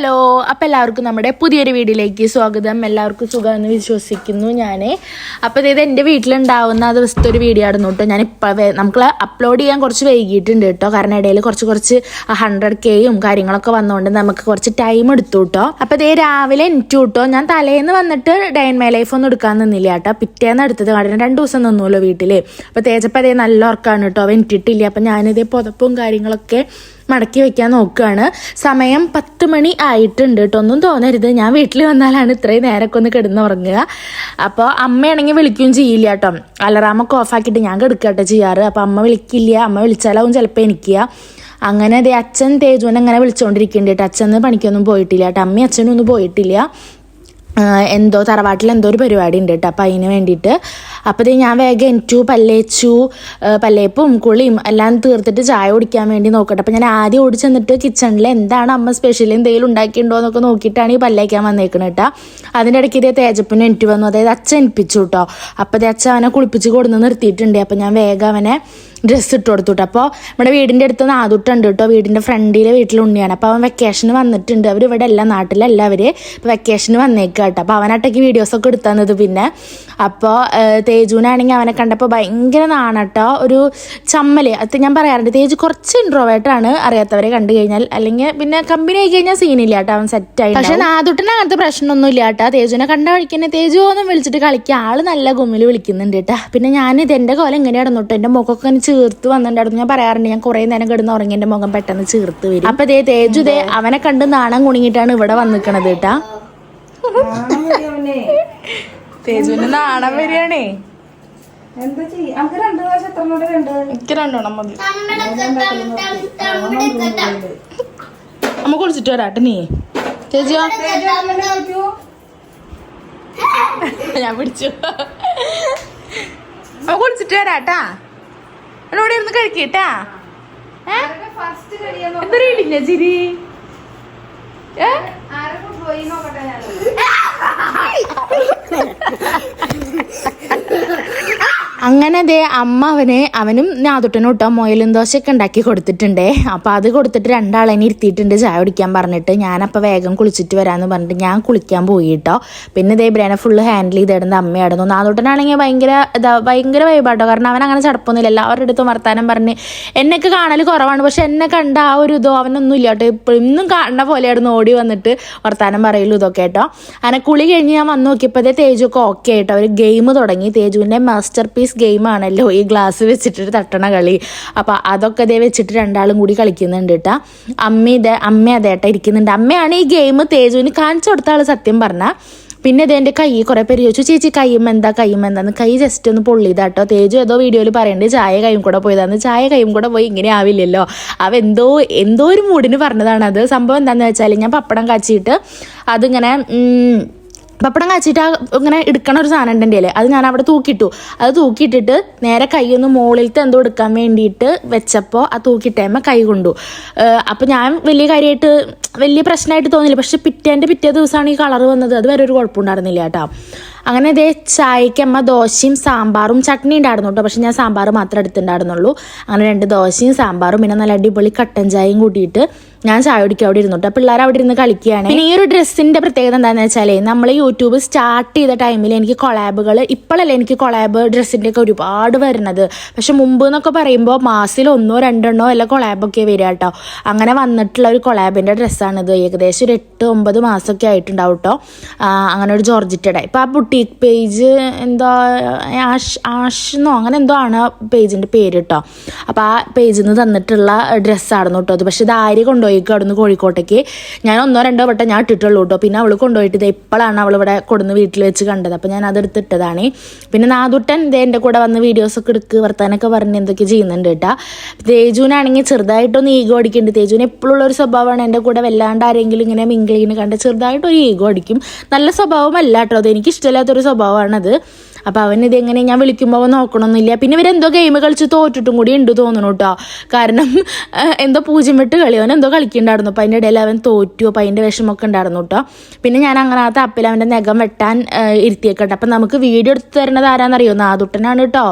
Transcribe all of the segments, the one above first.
Hello അപ്പം എല്ലാവർക്കും നമ്മുടെ പുതിയൊരു വീഡിയോയിലേക്ക് സ്വാഗതം. എല്ലാവർക്കും സുഖമെന്ന് വിശ്വസിക്കുന്നു ഞാൻ അപ്പോൾ ഇത് എന്റെ വീട്ടിലുണ്ടാവുന്ന ദിവസത്തെ ഒരു വീഡിയോ ആയിരുന്നു കേട്ടോ. ഞാൻ നമുക്ക് അപ്ലോഡ് ചെയ്യാൻ കുറച്ച് വൈകിയിട്ടുണ്ട് കേട്ടോ. കാരണം ഇടയിൽ കുറച്ച് കുറച്ച് ഹൺഡ്രഡ് കെയും കാര്യങ്ങളൊക്കെ വന്നുകൊണ്ട് നമുക്ക് കുറച്ച് ടൈം എടുത്തു കേട്ടോ. അപ്പോൾ ഇതേ രാവിലെ എനിക്ക് കേട്ടോ. ഞാൻ തലേന്ന് വന്നിട്ട് ഡൈൻ മൈ ലൈഫ് ഒന്നും എടുക്കാൻ നിന്നില്ല കേട്ടോ. പിറ്റേന്ന് എടുത്തത് കാരണം രണ്ട് ദിവസം നിന്നുമല്ലോ വീട്ടിൽ അപ്പോൾ തേജപ്പം അതേ നല്ല ഉറക്കാണ് കേട്ടോ. അവൻ ഇട്ടിട്ടില്ല അപ്പം ഞാനിതേ പുതപ്പും കാര്യങ്ങളൊക്കെ മടക്കി വെക്കാൻ നോക്കുകയാണ്. സമയം പത്ത് മണി ആയിട്ടുണ്ട് കേട്ടോ ഒന്നും തോന്നരുത്. ഞാൻ വീട്ടിൽ വന്നാലാണ് ഇത്രയും നേരമൊക്കെ ഒന്ന് കിടന്നുറങ്ങുക. അപ്പോൾ അമ്മയാണെങ്കിൽ വിളിക്കുകയും ചെയ്യില്ല കേട്ടോ അലറാമൊക്കെ ഓഫാക്കിയിട്ട് ഞാൻ കിടക്കട്ടെ ചെയ്യാറ്. അപ്പോൾ അമ്മ വിളിക്കില്ല. അമ്മ വിളിച്ചാലാവും ചിലപ്പോൾ എനിക്കുക അങ്ങനെ അതെ അച്ഛൻ തേജുവിനെ അങ്ങനെ വിളിച്ചുകൊണ്ടിരിക്കുന്നുണ്ട് കേട്ടോ അച്ഛൻ പണിക്കൊന്നും പോയിട്ടില്ല കേട്ടോ അമ്മയും അച്ഛനും ഒന്നും പോയിട്ടില്ല. എന്തോ തറവാട്ടിൽ എന്തോ ഒരു പരിപാടി ഉണ്ട് കേട്ടോ അപ്പം അതിന് വേണ്ടിയിട്ട് അപ്പോൾ ഞാൻ വേഗം എനിറ്റു പല്ലേച്ചു പല്ലേപ്പും കുളിയും എല്ലാം തീർത്തിട്ട് ചായ കുടിക്കാൻ വേണ്ടി നോക്കട്ടെ. അപ്പം ഞാൻ ആദ്യം ഓടി ചെന്നിട്ട് കിച്ചണിൽ എന്താണ് അമ്മ സ്പെഷ്യൽ എന്തെങ്കിലും ഉണ്ടാക്കിയിട്ടുണ്ടോ എന്നൊക്കെ നോക്കിയിട്ടാണ് ഈ പല്ലേക്കാൻ വന്നേക്കുന്നത് കേട്ടോ അതിന്റെ ഇടയ്ക്ക് ഇതേ തേജപ്പിന് എനിക്ക് വന്നു. അതായത് അച്ഛൻ എനിപ്പിച്ചു കേട്ടോ അപ്പോൾ അച്ഛൻ അവനെ കുളിപ്പിച്ച് കൊടുന്ന് നിർത്തിയിട്ടുണ്ട്. അപ്പം ഞാൻ വേഗം അവനെ ഡ്രസ്സ് ഇട്ട് കൊടുത്തു അപ്പോൾ നമ്മുടെ വീടിന്റെ അടുത്ത് നാദുട്ടുണ്ട് കേട്ടോ. വീടിന്റെ ഫ്രണ്ടിലെ വീട്ടിൽ ഉണ്ണിയാണ് അപ്പോൾ അവൻ വെക്കേഷന് വന്നിട്ടുണ്ട്. അവർ ഇവിടെ അല്ല നാട്ടിലല്ല അവർ ഇപ്പോൾ വെക്കേഷന് വന്നേക്കുക കേട്ടോ. അപ്പോൾ അവനാട്ടേക്ക് വീഡിയോസൊക്കെ എടുത്തന്നത് പിന്നെ. അപ്പോൾ തേജുവിനാണെങ്കിൽ അവനെ കണ്ടപ്പോൾ ഭയങ്കര നാണട്ടോ. ഒരു ചമ്മൽ. അത് ഞാൻ പറയാറുണ്ട് തേജു കുറച്ച് ഇൻട്രോവേർട്ടാണ് അറിയാത്തവരെ കണ്ടു കഴിഞ്ഞാൽ. അല്ലെങ്കിൽ പിന്നെ കമ്പനി ആയി കഴിഞ്ഞാൽ സീനില്ല കേട്ടോ. അവൻ സെറ്റായി പക്ഷേ നാദുട്ടിന് അങ്ങനത്തെ പ്രശ്നമൊന്നും ഇല്ല കേട്ടോ. തേജുവിനെ കണ്ട വഴിക്കന്നെ തേജു ഒന്നും വിളിച്ചിട്ട് കളിക്കുക ആൾ നല്ല ഗുമ്മിൽ വിളിക്കുന്നുണ്ട് കേട്ടോ. പിന്നെ ഞാൻ ഇത് എന്റെ കോലം എങ്ങനെയായിരുന്നു കേട്ടോ. എന്റെ മുഖമൊക്കെ ഇങ്ങനെ ചീർത്ത് വന്നിട്ടുണ്ടായിരുന്നു. ഞാൻ പറയാറുണ്ട് ഞാൻ കുറേ നേരം കിടന്ന് ഉറങ്ങി എന്റെ മുഖം പെട്ടെന്ന് ചീർത്ത് വരും. അപ്പൊ ദേ തേജു ദേ അവനെ കണ്ട് നാണം കുണിങ്ങിട്ടാണ് ഇവിടെ വന്നിക്കണത് കേട്ടാ. തേജുവിന് നാണം വരികയാണേ. എന്താ ചെയ്യ? നമുക്ക് രണ്ടു പ്രാവശ്യം എത്ര കൂടെ രണ്ട് എനിക്ക് രണ്ടെണ്ണം മതി. അമ്മ കുളിച്ചിട്ട് വരാട്ടെ നീ. ചേച്ചിയോ ഞാൻ പിടിച്ചു നമ്മ കുളിച്ചിട്ട് വരാട്ടാ. ഇവിടെ ഇരുന്ന് കഴിക്കട്ടാ. എന്തൊരു ചിരി ഏ? അങ്ങനെ ദേ അമ്മ അവന് അവനും ഞാതുട്ടനും ഇട്ടോ മൊയലും ദോശയൊക്കെ ഉണ്ടാക്കി കൊടുത്തിട്ടുണ്ടേ. അപ്പോൾ അത് കൊടുത്തിട്ട് രണ്ടാളെന്നെ ഇരുത്തിയിട്ടുണ്ട് ചായ കുടിക്കാൻ പറഞ്ഞിട്ട്. ഞാനപ്പോൾ വേഗം കുളിച്ചിട്ട് വരാമെന്ന് പറഞ്ഞിട്ട് ഞാൻ കുളിക്കാൻ പോയി കേട്ടോ പിന്നെ ദേ ബ്രേനെ ഫുള്ള് ഹാൻഡിൽ ചെയ്തിടുന്ന അമ്മയായിരുന്നു നാതുട്ടനാണെങ്കിൽ ഭയങ്കര ഇതാ ഭയങ്കര വൈബാട്ടോ കാരണം അവൻ അങ്ങനെ ചടപ്പൊന്നുമില്ല എല്ലാവരുടെ അടുത്തും വർത്താനം പറഞ്ഞ് എന്നൊക്കെ കാണൽ കുറവാണ്. പക്ഷെ എന്നെ കണ്ട ആ ഒരു ഇതോ അവനൊന്നും ഇല്ല കേട്ടോ ഇപ്പം ഇന്നും കാണുന്ന പോലെയായിരുന്നു ഓടി വന്നിട്ട് വർത്താനം പറയുള്ളൂ ഇതൊക്കെ കേട്ടോ അങ്ങനെ കുളി കഴിഞ്ഞ് ഞാൻ വന്നു നോക്കിയപ്പോൾ ഒക്കെ ഓക്കെ ആയിട്ടോ. ഒരു ഗെയിം തുടങ്ങി. തേജുവിന്റെ മാസ്റ്റർ പീസ് ഗെയിമാണല്ലോ ഈ ഗ്ലാസ് വെച്ചിട്ട് തട്ടണ കളി. അപ്പോൾ അതൊക്കെ ഇതേ വെച്ചിട്ട് രണ്ടാളും കൂടി കളിക്കുന്നുണ്ട് കേട്ടോ അമ്മ ഇതേ അമ്മ അതേട്ട ഇരിക്കുന്നുണ്ട്. അമ്മയാണ് ഈ ഗെയിം തേജുവിന് കാണിച്ചു കൊടുത്ത ആൾ സത്യം പറഞ്ഞാൽ പിന്നെ ഇത് എന്റെ കൈ കുറേ പേര് ചോദിച്ചു ചേച്ചി കയ്യും എന്താ കയ്യും എന്താന്ന്? കൈ ജസ്റ്റ് ഒന്ന് പൊള്ളിയതാട്ടോ തേജു ഏതോ വീഡിയോയിൽ പറയുന്നുണ്ട് ചായ കൈയും കൂടെ പോയതാന്ന്. ചായ കൈയും കൂടെ പോയി ഇങ്ങനെ ആവില്ലല്ലോ. അവ എന്തോ എന്തോ ഒരു മൂഡിന് പറഞ്ഞതാണ് അത്. സംഭവം എന്താണെന്ന് വെച്ചാൽ ഞാൻ പപ്പടം കാച്ചിയിട്ട് അതിങ്ങനെ പപ്പടം കാച്ചിട്ട് ആ ഇങ്ങനെ എടുക്കണ ഒരു സാധനം ഉണ്ടെങ്കിൽ അത് ഞാൻ അവിടെ തൂക്കിയിട്ടു അത് തൂക്കിയിട്ടിട്ട് നേരെ കൈയൊന്ന് മുകളിലത്തെ എന്തോ എടുക്കാൻ വേണ്ടിയിട്ട് വെച്ചപ്പോൾ ആ തൂക്കിയിട്ടേമ്മ കൈ കൊണ്ടു. അപ്പം ഞാൻ വലിയ കാര്യമായിട്ട് വലിയ പ്രശ്നമായിട്ട് തോന്നില്ല പക്ഷെ പിറ്റേന്റെ പിറ്റേ ദിവസമാണ് ഈ കളർ വന്നത്. അത് വരെ ഒരു കുഴപ്പമുണ്ടായിരുന്നില്ല കേട്ടോ. അങ്ങനെ ഇതേ ചായക്ക് അമ്മ ദോശയും സാമ്പാറും ചട്നി ഉണ്ടായിരുന്നു കേട്ടോ. പക്ഷെ ഞാൻ സാമ്പാർ മാത്രമേ എടുത്തിട്ടുണ്ടായിരുന്നുള്ളൂ. അങ്ങനെ രണ്ട് ദോശയും സാമ്പാറും പിന്നെ നല്ല അടിപൊളി കട്ടൻ ചായയും കൂട്ടിയിട്ട് ഞാൻ ചായ കുടിക്കുക അവിടെ ഇരുന്നു കേട്ടോ പിള്ളേർ അവിടെ ഇരുന്ന് കളിക്കുകയാണ്. പിന്നെ ഈ ഒരു ഡ്രസ്സിന്റെ പ്രത്യേകത എന്താണെന്ന് വെച്ചാൽ നമ്മൾ യൂട്യൂബ് സ്റ്റാർട്ട് ചെയ്ത ടൈമിൽ എനിക്ക് കൊളാബുകൾ ഇപ്പോഴല്ലേ എനിക്ക് കൊളാബ് ഡ്രസ്സിന്റെ ഒക്കെ ഒരുപാട് വരുന്നത്. പക്ഷെ മുമ്പ് എന്നൊക്കെ പറയുമ്പോൾ മാസത്തിൽ ഒന്നോ രണ്ടെണ്ണോ അല്ല കൊളാബൊക്കെ വരിക കേട്ടോ അങ്ങനെ വന്നിട്ടുള്ള ഒരു കൊളാബിന്റെ ഡ്രസ്സാണിത് ഏകദേശം ഒരു എട്ട് ഒമ്പത് മാസമൊക്കെ ആയിട്ടുണ്ടാവും കേട്ടോ അങ്ങനെ ഒരു ജോർജിറ്റയുടെ ഇപ്പൊ ആ ബുട്ടീക്ക് പേജ് എന്തോ ആഷ് ആഷ് എന്നോ അങ്ങനെ എന്തോ ആണ് പേജിന്റെ പേര് കേട്ടോ അപ്പോൾ ആ പേജിൽ നിന്ന് തന്നിട്ടുള്ള ഡ്രസ്സായിരുന്നു കേട്ടോ അത്. പക്ഷെ ഇത് ആര് കൊണ്ടുപോയിക്കോ അവിടുന്ന് കോഴിക്കോട്ടേക്ക്. ഞാൻ ഒന്നോ രണ്ടോ വട്ടം ഞാൻ ഇട്ടിട്ടുള്ളൂ കേട്ടോ പിന്നെ അവൾ കൊണ്ടുപോയിട്ട് ഇത് ഇപ്പോഴാണ് അവൾ ഇവിടെ കൊടുന്ന് വീട്ടിൽ വെച്ച് കണ്ടത്. അപ്പോൾ ഞാൻ അതെടുത്തിട്ടതാണ് പിന്നെ നാദുട്ടൻ ഇതേ എന്റെ കൂടെ വന്ന് വീഡിയോസൊക്കെ എടുക്കുക വർത്താനൊക്കെ പറഞ്ഞ് എന്തൊക്കെ ചെയ്യുന്നുണ്ട് കേട്ടോ തേജുവിനാണെങ്കിൽ ചെറുതായിട്ടൊന്ന് ഈഗോ അടിക്കുന്നുണ്ട്. തേജുവിന് എപ്പോഴും ഒരു സ്വഭാവമാണ് എന്റെ കൂടെ വല്ലാണ്ട് ആരെങ്കിലും ഇങ്ങനെ മിങ്കിളിങ്ങനെ കണ്ട് ചെറുതായിട്ടൊരു ഈഗോ അടിക്കും. നല്ല സ്വഭാവമല്ല കേട്ടോ അത് എനിക്ക് ഇഷ്ടമില്ലാത്തൊരു സ്വഭാവമാണത്. അപ്പോൾ അവൻ ഇതെങ്ങനെ ഞാൻ വിളിക്കുമ്പോൾ അവൻ നോക്കണമെന്നില്ല പിന്നെ ഇവരെന്തോ ഗെയിം കളിച്ച് തോറ്റിട്ടും കൂടി ഉണ്ട് തോന്നണു കേട്ടോ. കാരണം എന്തോ പൂജ്യം വിട്ട് കളി. അവൻ എന്തോ കളിക്കുന്നുണ്ടായിരുന്നു. അപ്പോൾ അതിന്റെ ഇടയിൽ അവൻ തോറ്റു. അപ്പോൾ അതിന്റെ വിഷമമൊക്കെ ഉണ്ടായിരുന്നു കേട്ടോ. പിന്നെ ഞാൻ അങ്ങനെ ആ തപ്പിൽ അവന്റെ നഖം വെട്ടാൻ ഇരുത്തിയേക്കട്ടെ. അപ്പം നമുക്ക് വീഡിയോ എടുത്ത് തരുന്നത് ആരാന്നറിയോ? നാദുട്ടനാണ് കേട്ടോ.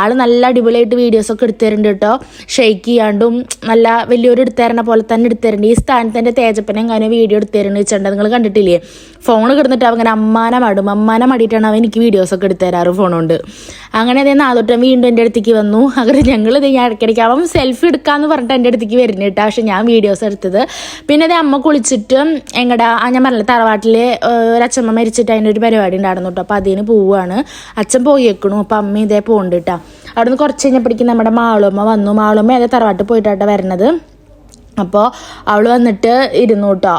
ആൾ നല്ല അടിപൊളിയായിട്ട് വീഡിയോസൊക്കെ എടുത്തു തരുന്നുണ്ട് കേട്ടോ. ഷെയ്ക്ക് ചെയ്യാണ്ടും നല്ല വലിയൊരു എടുത്തു തരണ പോലെ തന്നെ എടുത്തു തരുന്നുണ്ട്. ഈ സ്ഥാനത്തിന്റെ തേജപ്പനെ എങ്ങനെ വീഡിയോ എടുത്തു തരുന്നു വെച്ചിട്ടുണ്ട് നിങ്ങൾ കണ്ടിട്ടില്ലേ? ഫോൺ കിടന്നിട്ട് അവൻ അങ്ങനെ അമ്മാനെ മടും. അമ്മാനെ മടിയിട്ടാണ് അവൻ എനിക്ക് വീഡിയോസൊക്കെ എടുത്തു തരാറ് ഫോൺ അങ്ങനെ അതേ നാളോട്ടം വീണ്ടും എന്റെ അടുത്തേക്ക് വന്നു. അങ്ങനെ ഞങ്ങൾ ഇത് ഞാൻ ഇടയ്ക്കിടയ്ക്ക് അവൻ സെൽഫി എടുക്കാന്ന് പറഞ്ഞിട്ട് എന്റെ അടുത്തേക്ക് വരുന്നു കേട്ടോ പക്ഷെ ഞാൻ വീഡിയോസ് എടുത്തത്. പിന്നെ അത് അമ്മ കുളിച്ചിട്ട് എങ്ങടാ ഞാൻ പറഞ്ഞില്ല തറവാട്ടിൽ ഒരച്ഛമ്മ മരിച്ചിട്ട് അതിന്റെ ഒരു പരിപാടി ഉണ്ടായിരുന്നു കേട്ടോ അപ്പോൾ അതിന് പോവുകയാണ് അച്ഛൻ പോയേക്കണു. അപ്പം അമ്മ ഇതേ പോകുന്നുണ്ട് കേട്ടോ അവിടെ നിന്ന് കുറച്ച് കഴിഞ്ഞപ്പോഴേക്കും നമ്മുടെ മാളുമ്മ വന്നു. മാളുമ്മ ഏതാ തറവാട്ടിൽ പോയിട്ടാട്ടോ വരണത്? അപ്പോൾ അവൾ വന്നിട്ട് ഇരുന്നു കേട്ടോ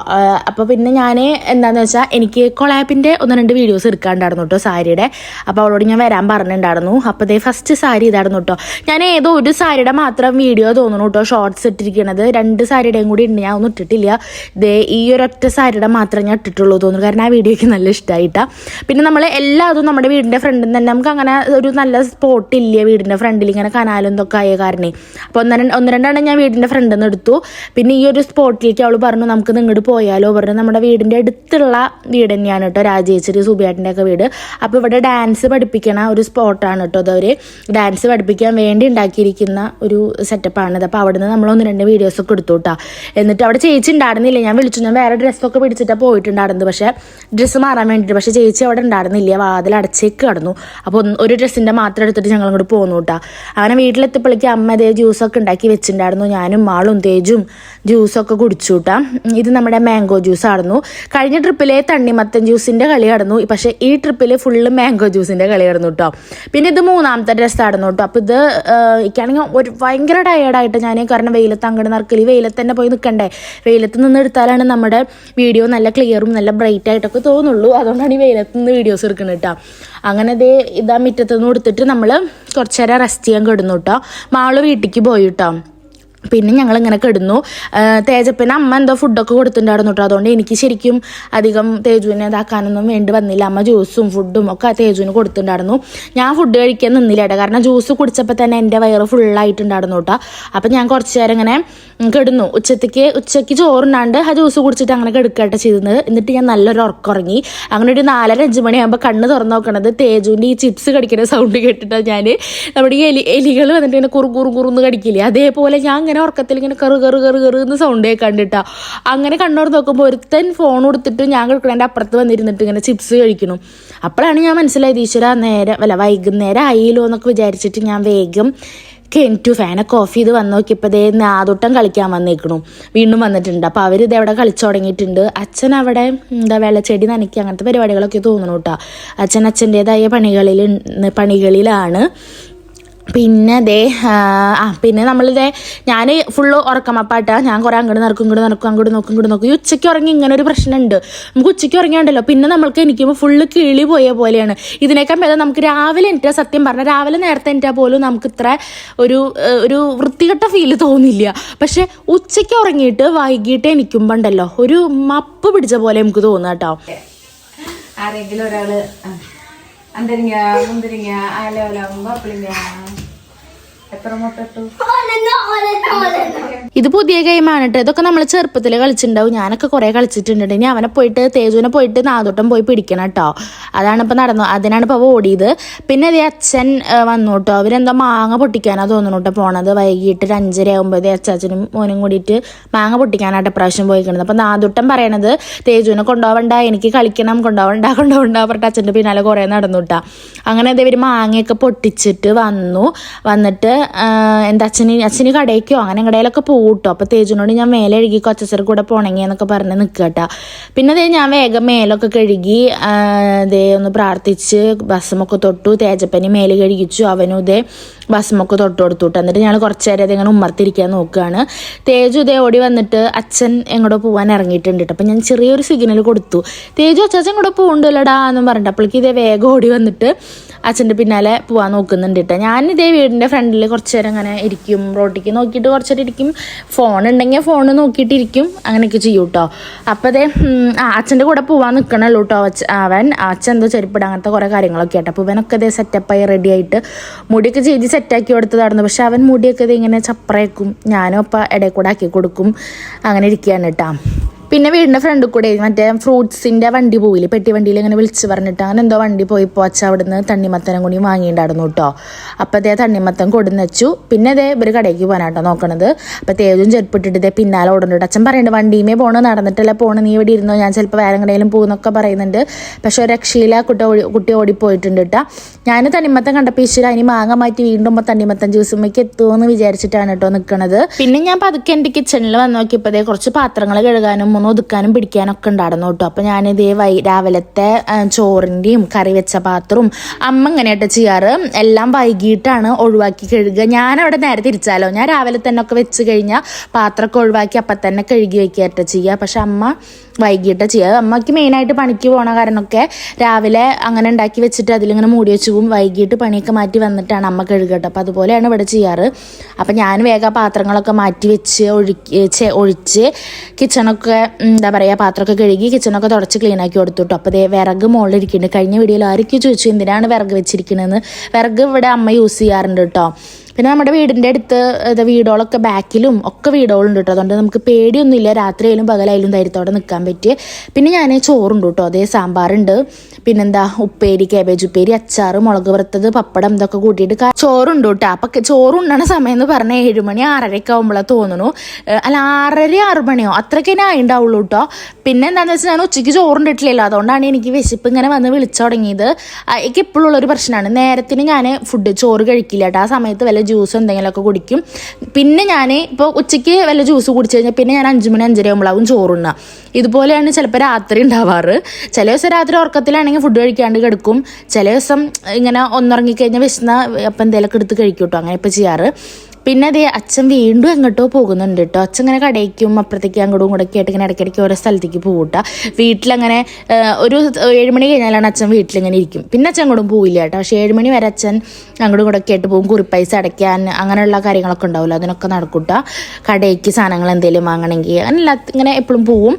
അപ്പോൾ പിന്നെ ഞാൻ എന്താണെന്ന് വെച്ചാൽ എനിക്ക് കൊളാപ്പിന്റെ ഒന്ന് രണ്ട് വീഡിയോസ് എടുക്കാണ്ടായിരുന്നു കേട്ടോ സാരിയുടെ. അപ്പോൾ അവളോട് ഞാൻ വരാൻ പറഞ്ഞിട്ടുണ്ടായിരുന്നു അപ്പോൾ ദേ ഫസ്റ്റ് സാരി ഇതായിരുന്നു കേട്ടോ ഞാൻ ഏതോ ഒരു സാരിയുടെ മാത്രം വീഡിയോ തോന്നുന്നു കേട്ടോ ഷോർട്സ് ഇട്ടിരിക്കണത്. രണ്ട് സാരിയുടെയും കൂടി ഉണ്ട് ഞാൻ ഒന്നും ഇട്ടിട്ടില്ല. ഇതേ ഈ ഒരൊറ്റ സാരിയുടെ മാത്രമേ ഞാൻ ഇട്ടിട്ടുള്ളൂ തോന്നുന്നു. കാരണം ആ വീഡിയോയ്ക്ക് നല്ല ഇഷ്ടമായിട്ടാ പിന്നെ നമ്മൾ എല്ലാതും നമ്മുടെ വീടിന്റെ ഫ്രണ്ടിൽ തന്നെ നമുക്ക് അങ്ങനെ ഒരു നല്ല സ്പോട്ട് ഇല്ല വീടിന്റെ ഫ്രണ്ടിൽ ഇങ്ങനെ കനാലും ഇതൊക്കെ ആയ കാരണേ. അപ്പോൾ ഒന്ന് ഒന്ന് രണ്ടെണ്ണം ഞാൻ വീടിന്റെ ഫ്രണ്ടിൽ നിന്ന് എടുത്തു. പിന്നെ ഈ ഒരു സ്പോട്ടിലേക്ക് അവൾ പറഞ്ഞു നമുക്ക് ഇങ്ങോട്ട് പോയാലോ? പറഞ്ഞു നമ്മുടെ വീടിന്റെ അടുത്തുള്ള വീട് തന്നെയാണ് കേട്ടോ രാജേശ്വരി സുബിയാട്ടിന്റെ ഒക്കെ വീട്. അപ്പോൾ ഇവിടെ ഡാൻസ് പഠിപ്പിക്കണ ഒരു സ്പോട്ടാണ് കേട്ടോ അതവർ ഡാൻസ് പഠിപ്പിക്കാൻ വേണ്ടി ഉണ്ടാക്കിയിരിക്കുന്ന ഒരു സെറ്റപ്പാണിത് അപ്പോൾ അവിടെ നിന്ന് നമ്മൾ ഒന്ന് രണ്ട് വീഡിയോസൊക്കെ എടുത്തു കേട്ടോ. എന്നിട്ട് അവിടെ ചേച്ചി ഉണ്ടായിരുന്നില്ല. ഞാൻ വിളിച്ചു. ഞാൻ വേറെ ഡ്രസ്സൊക്കെ പിടിച്ചിട്ടാണ് പോയിട്ടുണ്ടായിരുന്നത്. പക്ഷേ ഡ്രസ്സ് മാറാൻ വേണ്ടിയിട്ട് പക്ഷേ ചേച്ചി അവിടെ ഉണ്ടായിരുന്നില്ല. വാതിൽ അടച്ചേക്ക് കിടന്നു. അപ്പോൾ ഒരു ഡ്രസ്സിന്റെ മാത്രം എടുത്തിട്ട് ഞങ്ങൾ അങ്ങോട്ട് പോന്നു കേട്ടോ. അങ്ങനെ വീട്ടിലെത്തിയപ്പോഴേക്കും അമ്മ അതേ ജ്യൂസൊക്കെ ഉണ്ടാക്കി വെച്ചിട്ടുണ്ടായിരുന്നു. ഞാനും മാളും തേജും ജ്യൂസൊക്കെ കുടിച്ചു കൂട്ടാം ഇത് നമ്മുടെ മാംഗോ ജ്യൂസ് ആയിരുന്നു കഴിഞ്ഞ ട്രിപ്പിലെ തണ്ണിമത്തൻ ജ്യൂസിന്റെ കളി കടന്നു പക്ഷേ ഈ ട്രിപ്പിൽ ഫുള്ള് മാംഗോ ജ്യൂസിന്റെ കളി കടന്നു കേട്ടോ പിന്നെ ഇത് മൂന്നാമത്തെ ഡ്രസ്സ് ആയിരുന്നു കേട്ടോ അപ്പോൾ ഇത് എനിക്കാണെങ്കിൽ ഒരു ഭയങ്കര ടയേർഡായിട്ട് ഞാൻ കാരണം വെയിലത്ത് അങ്ങോട്ട് നടക്കൽ ഈ വെയിലത്ത് തന്നെ പോയി നിൽക്കണ്ടേ വെയിലത്ത് നിന്ന് എടുത്താലാണ് നമ്മുടെ വീഡിയോ നല്ല ക്ലിയറും നല്ല ബ്രൈറ്റ് ആയിട്ടൊക്കെ തോന്നുള്ളൂ. അതുകൊണ്ടാണ് ഈ വെയിലത്ത് നിന്ന് വീഡിയോസ് എടുക്കുന്നത് കേട്ടോ അങ്ങനെ ദേ ഇതാ മുറ്റത്ത് നിന്ന് കൊടുത്തിട്ട് നമ്മൾ കുറച്ച് നേരം റെസ്റ്റ് ചെയ്യാൻ കിടന്നു കേട്ടോ മാൾ വീട്ടിലേക്ക് പോയി കേട്ടോ പിന്നെ ഞങ്ങൾ ഇങ്ങനെ കിടന്നു തേജപ്പിന് അമ്മ എന്തോ ഫുഡൊക്കെ കൊടുത്തിട്ടുണ്ടായിരുന്നു കേട്ടോ അതുകൊണ്ട് എനിക്ക് ശരിക്കും അധികം തേജുവിനെ ഇതാക്കാനൊന്നും വേണ്ടി വന്നില്ല. അമ്മ ജ്യൂസും ഫുഡും ഒക്കെ തേജുവിന് കൊടുത്തിട്ടുണ്ടായിരുന്നു. ഞാൻ ഫുഡ് കഴിക്കാൻ നിന്നില്ല കേട്ടോ കാരണം ജ്യൂസ് കുടിച്ചപ്പോൾ തന്നെ എന്റെ വയറ് ഫുള്ളായിട്ടുണ്ടായിരുന്നു കേട്ടോ അപ്പം ഞാൻ കുറച്ച് നേരം ഇങ്ങനെ കിടന്നു. ഉച്ചത്തേക്ക് ഉച്ചയ്ക്ക് ചോറുണ്ടാണ്ട് ആ ജ്യൂസ് കുടിച്ചിട്ട് അങ്ങനെ കിടക്കട്ടെ ചെയ്തത്. എന്നിട്ട് ഞാൻ നല്ലൊരു ഉറക്കുറങ്ങി. അങ്ങനെ ഒരു നാലര അഞ്ച് മണിയാകുമ്പോൾ കണ്ണ് തുറന്നു നോക്കണത് തേജുവിന്റെ ഈ ചിപ്സ് കടിക്കുന്ന സൗണ്ട് കേട്ടിട്ടാണ് ഞാൻ നമ്മുടെ ഈ എലി എലികൾ വന്നിട്ട് ഇങ്ങനെ കുറു കുറു കുറുന്ന് കടിക്കില്ലേ? അതേപോലെ ഞാൻ ഇങ്ങനെ ഉറക്കത്തിൽ ഇങ്ങനെ കറു കറു കറു കറു എന്ന് സൗണ്ട് കണ്ടിട്ടാ. അങ്ങനെ കണ്ണോട് നോക്കുമ്പോൾ ഒരുത്തൻ ഫോൺ കൊടുത്തിട്ട് ഞാൻ കിടക്കണേന്റെ അപ്പുറത്ത് വന്നിരുന്നിട്ട് ഇങ്ങനെ ചിപ്സ് കഴിക്കണം അപ്പോഴാണ് ഞാൻ മനസ്സിലായത് ഈശ്വര നേരെ അല്ല വൈകുന്നേരം ആയില്ലോ എന്നൊക്കെ വിചാരിച്ചിട്ട് ഞാൻ വേഗം കെന്റു ഫാനൊക്കെ ഓഫ് ചെയ്ത് വന്ന് നോക്കിയപ്പോൾ ദേ നാദോട്ടം കളിക്കാൻ വന്നേക്കണു. വീണ്ടും വന്നിട്ടുണ്ട്. അപ്പോൾ അവർ ഇത് അവിടെ കളിച്ചു തുടങ്ങിയിട്ടുണ്ട്. അച്ഛൻ അവിടെ എന്താ വെള്ളച്ചെടി നനയ്ക്കുക അങ്ങനത്തെ പരിപാടികളൊക്കെ തോന്നണു കേട്ടോ അച്ഛൻ അച്ഛന്റെതായ പണികളിൽ പണികളിലാണ്. പിന്നെ ദേ ആ ആ, പിന്നെ നമ്മളിതേ ഞാൻ ഫുള്ള് ഉറക്കമപ്പാട്ടാ. ഞാൻ കുറേ അങ്ങോട്ട് നടക്കും ഇങ്ങോട്ട് നടക്കും അങ്ങോട്ട് നോക്കും ഇങ്ങോട്ട് നോക്കും. ഈ ഉച്ചയ്ക്ക് ഉറങ്ങി ഇങ്ങനെ ഒരു പ്രശ്നമുണ്ട് നമുക്ക് ഉച്ചയ്ക്ക് ഉറങ്ങിയാണ്ടല്ലോ. പിന്നെ നമ്മൾക്ക് എനിക്കുമ്പോൾ ഫുള്ള് കിളി പോയ പോലെയാണ്. ഇതിനേക്കാൾ ഭേദം നമുക്ക് രാവിലെ എനിക്ക് സത്യം പറഞ്ഞാൽ രാവിലെ നേരത്തെ എന്റെ പോലും നമുക്ക് ഇത്ര ഒരു ഒരു വൃത്തികെട്ട ഫീൽ തോന്നില്ല. പക്ഷേ ഉച്ചയ്ക്ക് ഉറങ്ങിയിട്ട് വൈകിട്ട് എനിക്കുമ്പോൾ ഉണ്ടല്ലോ ഒരു മപ്പ് പിടിച്ച പോലെ നമുക്ക് തോന്നുക കേട്ടോ ആരെങ്കിലും ഒരാൾ ആ, അന്തരിങ്ങ മുന്തിരിങ്ങ പപ്പിളിങ്ങ എത്ര മുട്ട ഇട്ടു ഇത് പുതിയ ഗെയിമാണ് കേട്ടോ ഇതൊക്കെ നമ്മൾ ചെറുപ്പത്തിൽ കളിച്ചിട്ടുണ്ടാവും ഞാനൊക്കെ കുറേ കളിച്ചിട്ടുണ്ട്. ഇനി അവനെ പോയിട്ട് തേജുവിനെ പോയിട്ട് നാദോട്ടം പോയി പിടിക്കണം കേട്ടോ അതാണ് ഇപ്പൊ നടന്നു അതിനാണ് ഇപ്പോൾ ഓടിയത് പിന്നെ അതേ അച്ഛൻ വന്നു കേട്ടോ അവരെന്തോ മാങ്ങ പൊട്ടിക്കാനാ തോന്നുന്നു കേട്ടോ പോണത്. വൈകിട്ട് ഒരു അഞ്ചര ആകുമ്പോൾ ഇതേ അച്ചാച്ചനും മോനും കൂടിയിട്ട് മാങ്ങ പൊട്ടിക്കാനായിട്ട് പ്രാവശ്യം പോയിക്കണത്. അപ്പോൾ നാദോട്ടം പറയണത് തേജുവിനെ കൊണ്ടുപോകണ്ട എനിക്ക് കളിക്കണം കൊണ്ടുപോകണ്ട കൊണ്ടുപോകണ്ട പറഞ്ഞിട്ട് അച്ഛന്റെ പിന്നാലെ കുറേ നടന്നു കേട്ടോ അങ്ങനെ അതേ ഇവർ മാങ്ങയൊക്കെ പൊട്ടിച്ചിട്ട് വന്നു. വന്നിട്ട് എന്താ അച്ഛന് അച്ഛന് കടയ്ക്കോ അങ്ങനെ കടയിലൊക്കെ പോകട്ടോ കേട്ടോ അപ്പോൾ തേജുനോട് ഞാൻ മേലെ കഴുകി കൊച്ചച്ചർ കൂടെ പോണെങ്കിൽ എന്നൊക്കെ പറഞ്ഞ് നിൽക്കട്ട പിന്നെ അതേ ഞാൻ വേഗം മേലൊക്കെ കഴുകി ഇതേ ഒന്ന് പ്രാർത്ഥിച്ച് ഭസ്മൊക്കെ തൊട്ടു തേജപ്പനി മേലെ കഴുകിച്ചു അവനും ഇതേ ഭസ്മൊക്കെ തൊട്ട് കൊടുത്തു. എന്നിട്ട് ഞങ്ങൾ കുറച്ച് നേരം ഇങ്ങനെ ഉമ്മർത്തിരിക്കാൻ നോക്കുകയാണ് തേജു ഇതേ ഓടി വന്നിട്ട് അച്ഛൻ എങ്ങോട്ടോ പോകാൻ ഇറങ്ങിയിട്ടുണ്ട് അപ്പം ഞാൻ ചെറിയൊരു സിഗ്നൽ കൊടുത്തു. തേജു അച്ചാച്ചൻ കൂടെ പോകുന്നുണ്ടല്ലോടാ എന്നും പറഞ്ഞിട്ട്. അപ്പോഴേക്ക് ഇതേ വേഗം ഓടി വന്നിട്ട് അച്ഛന്റെ പിന്നാലെ പോകാൻ നോക്കുന്നുണ്ട് കേട്ടോ ഞാൻ ഇതേ വീടിന്റെ ഫ്രണ്ടിൽ കുറച്ച് നേരം അങ്ങനെ ഇരിക്കും. റോട്ടിക്ക് നോക്കിയിട്ട് കുറച്ച് നേരം ഇരിക്കും. ഫോൺ ഉണ്ടെങ്കിൽ ഫോൺ നോക്കിയിട്ടിരിക്കും അങ്ങനെയൊക്കെ ചെയ്യും കേട്ടോ അപ്പോൾ അതേ അച്ഛന്റെ കൂടെ പോകാൻ നിൽക്കണല്ലോ കേട്ടോ അവൻ അച്ഛൻ എന്തോ ചെരുപ്പിട അങ്ങനത്തെ കുറേ കാര്യങ്ങളൊക്കെ ആയിട്ട് അപ്പോൾ ഇവനൊക്കെ അതേ സെറ്റപ്പായി റെഡി ആയിട്ട് മുടിയൊക്കെ ചെയ്ത് സെറ്റാക്കി കൊടുത്തതായിരുന്നു പക്ഷെ അവൻ മുടിയൊക്കെ ഇത് ഇങ്ങനെ ചപ്പറേക്കും ഞാനും അപ്പം ഇടയിൽ കൂടെ ആക്കി കൊടുക്കും. അങ്ങനെ ഇരിക്കുകയാണ് കേട്ടോ പിന്നെ വീടിന്റെ ഫ്രണ്ട് കൂടെ മറ്റേ ഫ്രൂട്ട്സിന്റെ വണ്ടി പോയില്ല പെട്ടി വണ്ടിയിൽ ഇങ്ങനെ വിളിച്ച് പറഞ്ഞിട്ട് അങ്ങനെ എന്തോ വണ്ടി പോയി പോച്ച അവിടുന്ന് തണ്ണിമത്തനം കൂടി വാങ്ങിയിട്ടുണ്ടായിരുന്നു കേട്ടോ. അപ്പോൾ അതേ തണ്ണിമത്തം കൊടുന്ന് വെച്ചു. പിന്നെ അതേ ഇവർ കടയ്ക്ക് പോകാനാട്ടോ നോക്കണത്. അപ്പോൾ തേജും ചെരുപ്പിട്ടിട്ട് ഇതേ പിന്നാലെ ഓടുന്നുണ്ട് അച്ഛൻ പറയുന്നുണ്ട് വണ്ടിയുമേ പോകണം നടന്നിട്ടല്ല പോകണം നീ ഇവിടെ ഇരുന്നോ? ഞാൻ ചിലപ്പോൾ വേറെ എങ്ങനെയും പോകുന്നൊക്കെ പറയുന്നുണ്ട്. പക്ഷേ ഒരു രക്ഷയില്ല. കുട്ടി ഓടി കുട്ടി ഓടിപ്പോയിട്ടുണ്ട് കേട്ടോ. ഞാൻ തണ്ണിമത്തം കണ്ടപ്പോൾ ഈശ്വര ഇനി മാങ്ങ മാറ്റി വീണ്ടും തണ്ണിമത്തം ജ്യൂസുമ്മയ്ക്ക് എത്തുമെന്ന് വിചാരിച്ചിട്ടാണ് കേട്ടോ നിൽക്കണത് പിന്നെ ഞാൻ പതുക്കെ എന്റെ കിച്ചണിൽ വന്ന് നോക്കിയപ്പോൾ കുറച്ച് പാത്രങ്ങൾ കഴുകാനും ഒന്ന് ഒതുക്കാനും പിടിക്കാനും ഒക്കെ ഉണ്ടായിരുന്നു കേട്ടോ. അപ്പോൾ ഇതേ വൈ രാവിലത്തെ ചോറിന്റെയും കറി വെച്ച പാത്രവും അമ്മ ഇങ്ങനെയായിട്ട് ചെയ്യാറ്. എല്ലാം വൈകിട്ടാണ് ഒഴിവാക്കി കഴുകുക. ഞാൻ അവിടെ നേരെ തിരിച്ചാലോ? ഞാൻ രാവിലെ തന്നെ ഒക്കെ വെച്ച് കഴിഞ്ഞാൽ പാത്രമൊക്കെ ഒഴിവാക്കി അപ്പം തന്നെ കഴുകി വയ്ക്കുകയായിട്ട് ചെയ്യുക പക്ഷെ അമ്മ വൈകിട്ട് ചെയ്യുക അമ്മയ്ക്ക് മെയിനായിട്ട് പണിക്ക് പോണ കാരണമൊക്കെ രാവിലെ അങ്ങനെ ഉണ്ടാക്കി വെച്ചിട്ട് അതിലിങ്ങനെ മൂടി വെച്ച് പോകും. വൈകിട്ട് പണിയൊക്കെ മാറ്റി വന്നിട്ടാണ് അമ്മ കഴുകട്ടെ. അപ്പോൾ അതുപോലെയാണ് ഇവിടെ ചെയ്യാറ്. അപ്പം ഞാൻ വേഗം പാത്രങ്ങളൊക്കെ മാറ്റി വെച്ച് ഒഴുക്കി ഒഴിച്ച് കിച്ചണൊക്കെ എന്താ പറയുക പാത്രമൊക്കെ കഴുകി കിച്ചണൊക്കെ തുടച്ച് ക്ലീൻ ആക്കി കൊടുത്തു അപ്പോൾ ദേ വിറക് മുകളിലിരിക്കുന്നുണ്ട് കഴിഞ്ഞ വീഡിയോയിൽ ആരൊക്കെ ചോദിച്ചു എന്തിനാണ് വിറക് വെച്ചിരിക്കുന്നതെന്ന് വിറക് ഇവിടെ അമ്മ യൂസ് ചെയ്യാറുണ്ട് കേട്ടോ പിന്നെ നമ്മുടെ വീടിന്റെ അടുത്ത് വീടുകളൊക്കെ ബാക്കിലും ഒക്കെ വീടുകളുണ്ട് കേട്ടോ. അതുകൊണ്ട് നമുക്ക് പേടിയൊന്നുമില്ല. രാത്രിയായാലും പകലായാലും ധൈര്യത്തോടെ നിൽക്കാൻ പറ്റിയ. പിന്നെ ഞാൻ ചോറുണ്ട് കേട്ടോ. അതേ സാമ്പാറുണ്ട്. പിന്നെന്താ? ഉപ്പേരി കാബേജ് ഉപ്പേരി അച്ചാർ മുളക് വറുത്തത് പപ്പടം ഇതൊക്കെ കൂട്ടിയിട്ട് ചോറുണ്ട് കേട്ടോ. അപ്പം ചോറുണ്ടണ സമയം എന്ന് പറഞ്ഞാൽ ഏഴുമണി ആറരയൊക്കെ ആകുമ്പോഴാണ് തോന്നുന്നു അല്ല ആറര ആറ് മണിയോ? അത്രയ്ക്ക് തന്നെ ആയിണ്ടാവുള്ളൂ കേട്ടോ. പിന്നെ എന്താണെന്ന് വെച്ചാൽ ഞാൻ ഉച്ചയ്ക്ക് ചോറുണ്ടിട്ടില്ലല്ലോ അതുകൊണ്ടാണ് എനിക്ക് വിശപ്പ് ഇങ്ങനെ വന്ന് വിളിച്ചു തുടങ്ങിയത്. എനിക്ക് ഇപ്പോഴുള്ളൊരു പ്രശ്നമാണ് നേരത്തിന് ഞാൻ ഫുഡ് ചോറ് കഴിക്കില്ല കേട്ടോ. ആ സമയത്ത് വല്ല ജ്യൂസ് എന്തെങ്കിലുമൊക്കെ കുടിക്കും. പിന്നെ ഞാൻ ഇപ്പോൾ ഉച്ചയ്ക്ക് വല്ല ജ്യൂസ് കുടിച്ചു കഴിഞ്ഞാൽ പിന്നെ ഞാൻ അഞ്ച് മണി അഞ്ചര ആകുമ്പോഴാവും ഇതുപോലെയാണ് ചിലപ്പോൾ രാത്രി ഉണ്ടാവാറ്. ചില ദിവസം രാത്രി ഉറക്കത്തിലാണെങ്കിൽ ഫുഡ് കഴിക്കാണ്ട് കിടക്കും. ചില ദിവസം ഇങ്ങനെ ഒന്നുറങ്ങിക്കഴിഞ്ഞാൽ വിശന്ന അപ്പം എന്തെങ്കിലുമൊക്കെ എടുത്ത് കഴിക്കും കേട്ടോ അങ്ങനെ ഇപ്പോൾ ചെയ്യാറ്. പിന്നെ അതേ അച്ഛൻ വീണ്ടും എങ്ങോട്ടോ പോകുന്നുണ്ട് കേട്ടോ അച്ഛൻ ഇങ്ങനെ കടയ്ക്കും അപ്പുറത്തേക്ക് അങ്ങോട്ടും ഇങ്ങോട്ടൊക്കെ ആയിട്ട് ഇങ്ങനെ ഇടയ്ക്കിടയ്ക്ക് ഓരോ സ്ഥലത്തേക്ക് പോകട്ടോ വീട്ടിലങ്ങനെ ഒരു ഏഴുമണി കഴിഞ്ഞാലാണ് അച്ഛൻ വീട്ടിലിങ്ങനെ ഇരിക്കും. പിന്നെ അച്ഛൻ അങ്ങോട്ടും പോയില്ല കേട്ടോ പക്ഷേ ഏഴുമണി വരെ അച്ഛൻ അങ്ങോട്ടും ഇങ്ങോട്ടൊക്കെ ആയിട്ട് പോകും. കുറിപ്പൈസ അടയ്ക്കാൻ അങ്ങനെയുള്ള കാര്യങ്ങളൊക്കെ ഉണ്ടാവില്ല അതിനൊക്കെ നടക്കൂട്ട. കടയ്ക്ക് സാധനങ്ങൾ എന്തെങ്കിലും വാങ്ങണമെങ്കിൽ അങ്ങനെ ഇങ്ങനെ എപ്പോഴും പോവും.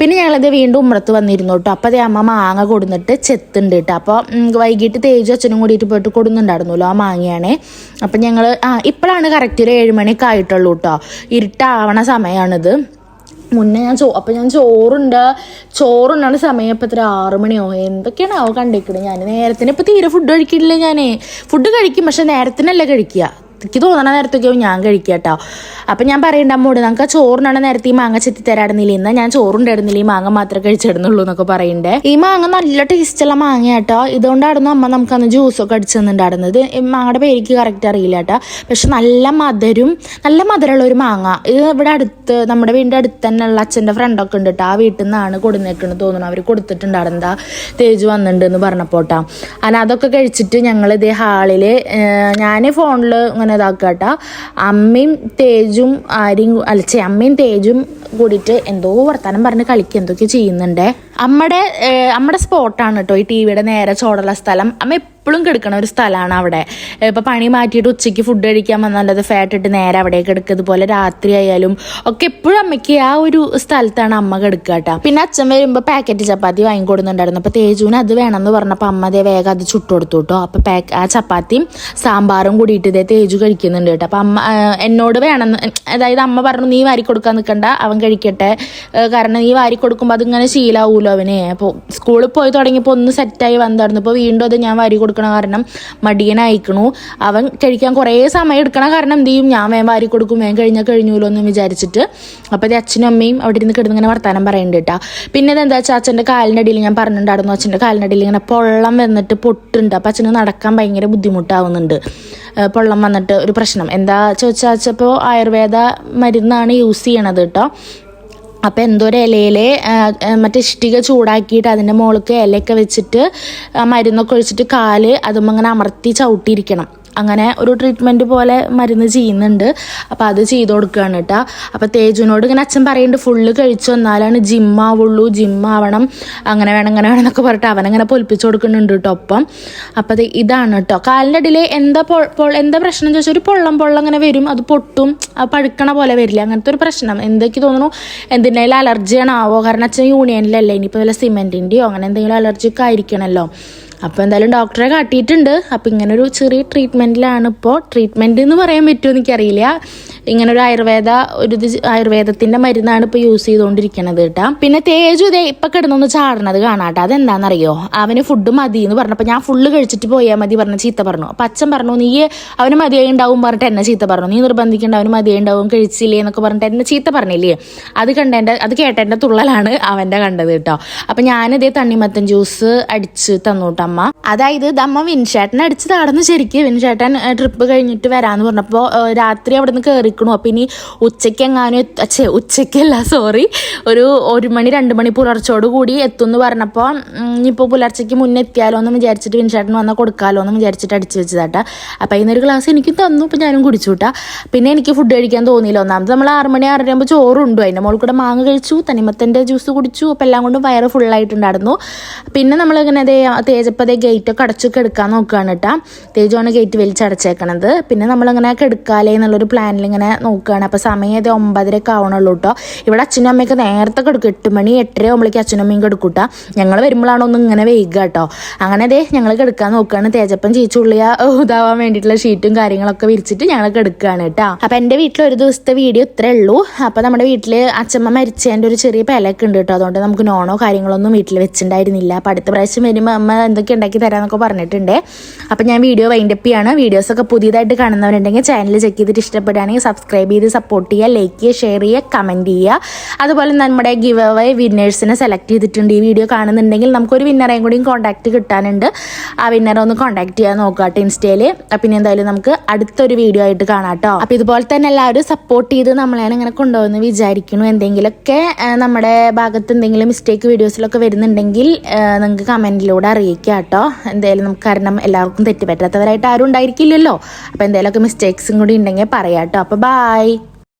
പിന്നെ ഞങ്ങളത് വീണ്ടും ഉമ്മറത്ത് വന്നിരുന്നു കേട്ടോ. അപ്പോൾ അതേ അമ്മ മാങ്ങ കൊടുന്നിട്ട് ചെത്തുണ്ട് കേട്ടോ. അപ്പോൾ വൈകിട്ട് തേജു അച്ഛനും കൂടിയിട്ട് പോയിട്ട് കൊടുന്നുണ്ടായിരുന്നല്ലോ ആ മാങ്ങയാണേ. അപ്പം ഞങ്ങൾ ആ ഇപ്പോഴാണ് കറക്റ്റ് ഒരു ഏഴ് മണിയൊക്കെ ആയിട്ടുള്ളൂ കേട്ടോ. ഇരുട്ടാവണ സമയമാണിത് മുന്നേ ഞാൻ ചോ അപ്പം ഞാൻ ചോറുണ്ട് ചോറുണ്ടാണ് സമയം ഇപ്പം എത്ര? ആറ് മണിയോ? എന്തൊക്കെയാണ് ആവോ കണ്ടിരിക്കണത് ഞാൻ നേരത്തിന് ഇപ്പം തീരെ ഫുഡ് കഴിക്കില്ല ഞാൻ ഫുഡ് കഴിക്കും പക്ഷെ നേരത്തിനല്ല കഴിക്കുക. എനിക്ക് തോന്നണ നേരത്തൊക്കെ ഞാൻ കഴിക്കുക കേട്ടോ അപ്പം ഞാൻ പറയണ്ട അമ്മോട് നമുക്ക് ചോറിനാണ് നേരത്തെ ഈ മാങ്ങ ചെത്തി തരാടുന്നില്ല ഇന്ന് ഞാൻ ചോറുണ്ടായിരുന്നില്ല? ഈ മാങ്ങ മാത്രമേ കഴിച്ചിടുന്നുള്ളൂ എന്നൊക്കെ പറയണ്ടേ. ഈ മാങ്ങ നല്ല ടേസ്റ്റുള്ള മാങ്ങ കേട്ടോ ഇതുകൊണ്ടായിരുന്നു അമ്മ നമുക്ക് അന്ന് ജ്യൂസൊക്കെ അടിച്ചു തന്നിട്ടുണ്ടായിരുന്നത്. മാങ്ങയുടെ പേരിക്ക് കറക്റ്റ് അറിയില്ല കേട്ടോ. പക്ഷെ നല്ല മധുരം നല്ല മധുരമുള്ള ഒരു മാങ്ങ. ഇത് ഇവിടെ അടുത്ത് നമ്മുടെ വീടിന്റെ അടുത്ത് തന്നെയുള്ള അച്ഛന്റെ ഫ്രണ്ടൊക്കെ ഉണ്ട് കേട്ടോ. ആ വീട്ടിൽ നിന്നാണ് കൊടുന്നേക്കുന്നത് തോന്നുന്നു. അവർ കൊടുത്തിട്ടുണ്ടായിരുന്നതാ തേജ് വന്നിട്ടുണ്ട് എന്ന് പറഞ്ഞപ്പോട്ടാ. അല്ല അതൊക്കെ കഴിച്ചിട്ട് ഞങ്ങൾ ഇതേ ഹാളിൽ ഞാൻ ഫോണിൽ ഇങ്ങനെ ഇതാക്കാട്ടോ അമ്മയും തേജും ആരെയും അല്ല അമ്മയും തേജും കൂടിയിട്ട് എന്തോ വർത്താനം പറഞ്ഞ് കളിക്കുക എന്തൊക്കെ ചെയ്യുന്നുണ്ട്. അമ്മയുടെ അമ്മയുടെ സ്പോട്ടാണ് കേട്ടോ ഈ ടി വിയുടെ നേരെ ചോടുള്ള സ്ഥലം. അമ്മ എപ്പോഴും കിടക്കണ ഒരു സ്ഥലമാണ് അവിടെ. ഇപ്പൊ പണി മാറ്റിയിട്ട് ഉച്ചയ്ക്ക് ഫുഡ് കഴിക്കാൻ വന്നാലത് ഫാറ്റ് ഇട്ട് നേരെ അവിടേക്ക് കിടക്കുക പോലെ രാത്രി ആയാലും ഒക്കെ എപ്പോഴും അമ്മയ്ക്ക് ആ ഒരു സ്ഥലത്താണ് അമ്മ കിടക്കുക കേട്ടോ പിന്നെ അച്ഛൻ വരുമ്പോൾ പാക്കറ്റ് ചപ്പാത്തി വാങ്ങിക്കൊടുന്നുണ്ടായിരുന്നു അപ്പോൾ തേജുവിന് അത് വേണമെന്ന് പറഞ്ഞപ്പോൾ അമ്മ അതേ വേഗം അത് ചുട്ടുകൊടുത്തു കേട്ടോ അപ്പൊ പാക്ക് ആ ചപ്പാത്തിയും സാമ്പാറും കൂടിയിട്ട് ഇതേ തേജു കഴിക്കുന്നുണ്ട് കേട്ടോ അപ്പൊ അമ്മ എന്നോട് വേണമെന്ന് അതായത് അമ്മ പറഞ്ഞു നീ വാരി കൊടുക്കാൻ നിൽക്കണ്ട അവൻ കഴിക്കട്ടെ. കാരണം നീ വാരി കൊടുക്കുമ്പോൾ അതിങ്ങനെ ശീലാവൂലോ അവന്. അപ്പോൾ സ്കൂളിൽ പോയി തുടങ്ങിയപ്പോൾ ഒന്ന് സെറ്റായി വന്നിരുന്നു. ഇപ്പോൾ വീണ്ടും അത് ഞാൻ വാരി കൊടുക്കണ കാരണം മടിയനായിക്കണു അവൻ കഴിക്കാൻ കുറേ സമയം എടുക്കണ കാരണം എന്ത് ചെയ്യും? ഞാൻ വേഗം വാരി കൊടുക്കും. വേഗം കഴിഞ്ഞാൽ കഴിഞ്ഞൂലോ എന്ന് വിചാരിച്ചിട്ട്. അപ്പോൾ ഇത് അച്ഛനും അമ്മയും അവിടെ ഇരുന്ന് കിടന്ന് ഇങ്ങനെ വർത്താനം പറയുന്നുണ്ട് കേട്ടോ. പിന്നെ എന്താ വെച്ചാൽ അച്ഛന്റെ കാലിന്റെ അടിയിൽ ഞാൻ പറഞ്ഞിട്ടുണ്ടായിരുന്നു. അച്ഛന്റെ കാലിന്റെ അടിയിൽ ഇങ്ങനെ പൊള്ളം വന്നിട്ട് പൊട്ടുണ്ട്. അപ്പോൾ അച്ഛന് നടക്കാൻ ഭയങ്കര ബുദ്ധിമുട്ടാവുന്നുണ്ട്. പൊള്ളം വന്നിട്ട് ഒരു പ്രശ്നം. എന്താ ചോദിച്ചാൽ വെച്ചപ്പോൾ ആയുർവേദ മരുന്നാണ് യൂസ് ചെയ്യണത് കേട്ടോ അപ്പം എന്തോ ഒരു ഇലയിൽ മറ്റേ ഇഷ്ടിക ചൂടാക്കിയിട്ട് അതിന്റെ മുകൾക്ക് ഇലയൊക്കെ വെച്ചിട്ട് മരുന്നൊക്കെ ഒഴിച്ചിട്ട് കാൽ അതും അങ്ങനെ അമർത്തി ചവിട്ടിയിരിക്കണം. അങ്ങനെ ഒരു ട്രീറ്റ്മെന്റ് പോലെ മരുന്ന് ചെയ്യുന്നുണ്ട്. അപ്പോൾ അത് ചെയ്ത് കൊടുക്കുകയാണ് കേട്ടോ അപ്പോൾ തേജുവിനോട് ഇങ്ങനെ അച്ഛൻ പറയുന്നുണ്ട് ഫുള്ള് കഴിച്ചു വന്നാലാണ് ജിം ആവുള്ളൂ ജിം ആവണം. അങ്ങനെ വേണം അങ്ങനെ വേണം എന്നൊക്കെ പറഞ്ഞിട്ട് അവനങ്ങനെ പൊലിപ്പിച്ച് കൊടുക്കുന്നുണ്ട് കേട്ടോ ഒപ്പം. അപ്പോൾ ഇതാണ് കേട്ടോ കാലിന്റെ ഇടയിൽ എന്താ പൊ- എന്താ പ്രശ്നം ചോദിച്ചാൽ ഒരു പൊള്ളം പൊള്ളം അങ്ങനെ വരും. അത് പൊട്ടും പഴുക്കണ പോലെ വരില്ല. അങ്ങനത്തെ ഒരു പ്രശ്നം. എന്തൊക്കെ തോന്നുന്നു? എന്തിനേലും അലർജി ആവോ കാരണം അച്ഛൻ യൂണിയനിലല്ലേ ഇനിയിപ്പോൾ വല്ല സിമെന്റിന്റെയോ അങ്ങനെ എന്തെങ്കിലും അലർജിയൊക്കെ ആയിരിക്കണമല്ലോ അപ്പോൾ എന്തായാലും ഡോക്ടറെ കാട്ടിയിട്ടുണ്ട്. അപ്പോൾ ഇങ്ങനൊരു ചെറിയ ട്രീറ്റ്മെന്റിലാണ് ഇപ്പോൾ ട്രീറ്റ്മെന്റ് എന്ന് പറയാൻ പറ്റുമോ എനിക്കറിയില്ല. ഇങ്ങനെ ഒരു ആയുർവേദ ഒരു ആയുർവേദത്തിന്റെ മരുന്നാണ് ഇപ്പോൾ യൂസ് ചെയ്തുകൊണ്ടിരിക്കുന്നത് കേട്ടാ. പിന്നെ തേജു ഇതേ ഇപ്പം കിടന്നൊന്ന് ചാടണത് കാണാട്ടോ. അതെന്താണെന്നറിയോ അവന് ഫുഡ് മതി എന്ന് പറഞ്ഞപ്പോൾ ഞാൻ ഫുള്ള് കഴിച്ചിട്ട് പോയാൽ മതി പറഞ്ഞ ചീത്ത പറഞ്ഞു. അപ്പം അച്ഛൻ പറഞ്ഞു നീ അവന് മതിയായി ഉണ്ടാവും പറഞ്ഞിട്ട് എന്നെ ചീത്ത പറഞ്ഞു. നീ നിർബന്ധിക്കേണ്ട അവന് മതിയായി ഉണ്ടാവും കഴിച്ചില്ലേ എന്നൊക്കെ പറഞ്ഞിട്ട് എന്നെ ചീത്ത പറഞ്ഞില്ലേ? അത് കണ്ടെന്റെ അത് കേട്ടെന്റെ തുള്ളലാണ് അവന്റെ കണ്ടത് കേട്ടോ. അപ്പം ഞാനിതേ തണ്ണിമത്തൻ ജ്യൂസ് അടിച്ച് തന്നൂട്ടമ്മ കേട്ടോ അതായത് അമ്മ വിൻഷേട്ടൻ അടിച്ച് താടന്ന് ശരിക്ക്. വിൻഷേട്ടൻ ട്രിപ്പ് കഴിഞ്ഞിട്ട് വരാന്ന് പറഞ്ഞപ്പോൾ രാത്രി അവിടെ നിന്ന് കയറിക്കണു അപ്പം ഇനി ഉച്ചയ്ക്ക് എങ്ങാനും അച്ഛേ ഉച്ചയ്ക്കല്ല സോറി ഒരു ഒരു മണി രണ്ട് മണി പുലർച്ചോട് കൂടി എത്തും എന്ന് പറഞ്ഞപ്പോൾ ഇനിയിപ്പോൾ പുലർച്ചയ്ക്ക് മുന്നേ എത്തിയാലോ എന്ന് വിചാരിച്ചിട്ട് വിൻചേട്ടൻ വന്നാൽ കൊടുക്കാമല്ലോ എന്ന് വിചാരിച്ചിട്ട് അടിച്ച് വെച്ചതാട്ടാ. അപ്പം ഇന്നൊരു ഗ്ലാസ് എനിക്ക് തന്നു അപ്പം ഞാനും കുടിച്ചു പിന്നെ എനിക്ക് ഫുഡ് കഴിക്കാൻ തോന്നിയില്ല. ഒന്നാമത് നമ്മൾ ആറ് മണി ആറര ആകുമ്പോൾ ചോറുണ്ടു. അതിന്റെ മുകളിൽ കൂടെ മാങ്ങ കഴിച്ചു തനിമത്തന്റെ ജ്യൂസ് കുടിച്ചു അപ്പം എല്ലാം കൊണ്ടും വയറ് ഫുള്ളായിട്ടുണ്ടായിരുന്നു. പിന്നെ നമ്മളിങ്ങനെ അതേ തേജപ്പതേ ഗേറ്റൊക്കെ അടച്ചൊക്കെ എടുക്കാൻ നോക്കുകയാണ് കേട്ടാ തേജമാണ് ഗേറ്റ് വലിച്ചടച്ചേക്കണത്. പിന്നെ നമ്മളിങ്ങനെ കെടുക്കാലേ എന്നുള്ളൊരു പ്ലാനിൽ ഇങ്ങനെ നോക്കുകയാണ്. അപ്പോൾ സമയം ഇത് ഒമ്പതരയൊക്കെ ആവണുള്ളൂ കേട്ടോ ഇവിടെ അച്ഛനും അമ്മയൊക്കെ നേരത്തെ കിടക്കും എട്ട് മണി എട്ടര ആകുമ്പോഴേക്കും അച്ഛനും അമ്മയും കിടക്കൂട്ടാ ഞങ്ങൾ വരുമ്പോഴാണ് ഒന്ന് ഇങ്ങനെ വൈകുക കേട്ടോ അങ്ങനെ ദേ ഞങ്ങൾ കിടക്കാൻ നോക്കുകയാണ്. തേജപ്പൻ ചീച്ചുള്ളിയ ഇതാവാൻ വേണ്ടിയിട്ടുള്ള ഷീറ്റും കാര്യങ്ങളൊക്കെ വിരിച്ചിട്ട് ഞങ്ങൾ കിടക്കുകയാണ് കേട്ടോ അപ്പോൾ എന്റെ വീട്ടിൽ ഒരു ദിവസത്തെ വീഡിയോ ഇത്രേ ഉള്ളൂ. അപ്പോൾ നമ്മുടെ വീട്ടിൽ അച്ഛമ്മ മരിച്ചതിന്റെ ഒരു ചെറിയ പെലൊക്കെ ഉണ്ട് കേട്ടോ അതുകൊണ്ട് നമുക്ക് നോണോ കാര്യങ്ങളൊന്നും വീട്ടിൽ വെച്ചിട്ടുണ്ടായിരുന്നില്ല അപ്പോൾ അടുത്ത പ്രാവശ്യം വരുമ്പോൾ അമ്മ എന്തൊക്കെ ഉണ്ടാക്കി തരാമെന്നൊക്കെ പറഞ്ഞിട്ടുണ്ട്. അപ്പോൾ ഞാൻ വീഡിയോ വൈൻഡപ്പ് ചെയ്യാണ്. വീഡിയോസൊക്കെ പുതിയതായിട്ട് കാണുന്നവരുണ്ടെങ്കിൽ ചാനൽ ചെക്ക് ചെയ്തിട്ട് ഇഷ്ടപ്പെടുകയാണെങ്കിൽ സബ്സ്ക്രൈബ് ചെയ്ത് സപ്പോർട്ട് ചെയ്യുക ലൈക്ക് ചെയ്യുക ഷെയർ ചെയ്യുക കമന്റ് ചെയ്യുക. അതുപോലെ നമ്മുടെ ഗിവ് അവേ വിന്നേഴ്സിനെ സെലക്ട് ചെയ്തിട്ടുണ്ട്. ഈ വീഡിയോ കാണുന്നുണ്ടെങ്കിൽ നമുക്കൊരു വിന്നറേയും കൂടിയും കോൺടാക്റ്റ് കിട്ടാനുണ്ട്. ആ വിന്നറെ ഒന്ന് കോൺടാക്ട് ചെയ്യാൻ നോക്കുക കേട്ടോ ഇൻസ്റ്റയിൽ പിന്നെ എന്തായാലും നമുക്ക് അടുത്തൊരു വീഡിയോ ആയിട്ട് കാണാം കേട്ടോ. അപ്പോൾ ഇതുപോലെ തന്നെ എല്ലാവരും സപ്പോർട്ട് ചെയ്ത് നമ്മളെയാണ് ഇങ്ങനെ കൊണ്ടുപോകുന്നു വിചാരിക്കുന്നു. എന്തെങ്കിലുമൊക്കെ നമ്മുടെ ഭാഗത്ത് എന്തെങ്കിലും മിസ്റ്റേക്ക് വീഡിയോസിലൊക്കെ വരുന്നുണ്ടെങ്കിൽ നിങ്ങൾക്ക് കമന്റിലൂടെ അറിയിക്കുക കേട്ടോ. എന്തായാലും നമുക്ക് കാരണം എല്ലാവർക്കും തെറ്റ് പറ്റാത്തവരായിട്ട് ആരും ഉണ്ടായിരിക്കില്ലല്ലോ. അപ്പോൾ എന്തെങ്കിലുമൊക്കെ മിസ്റ്റേക്സും കൂടി ഉണ്ടെങ്കിൽ പറയാം കേട്ടോ. അപ്പോൾ Bye!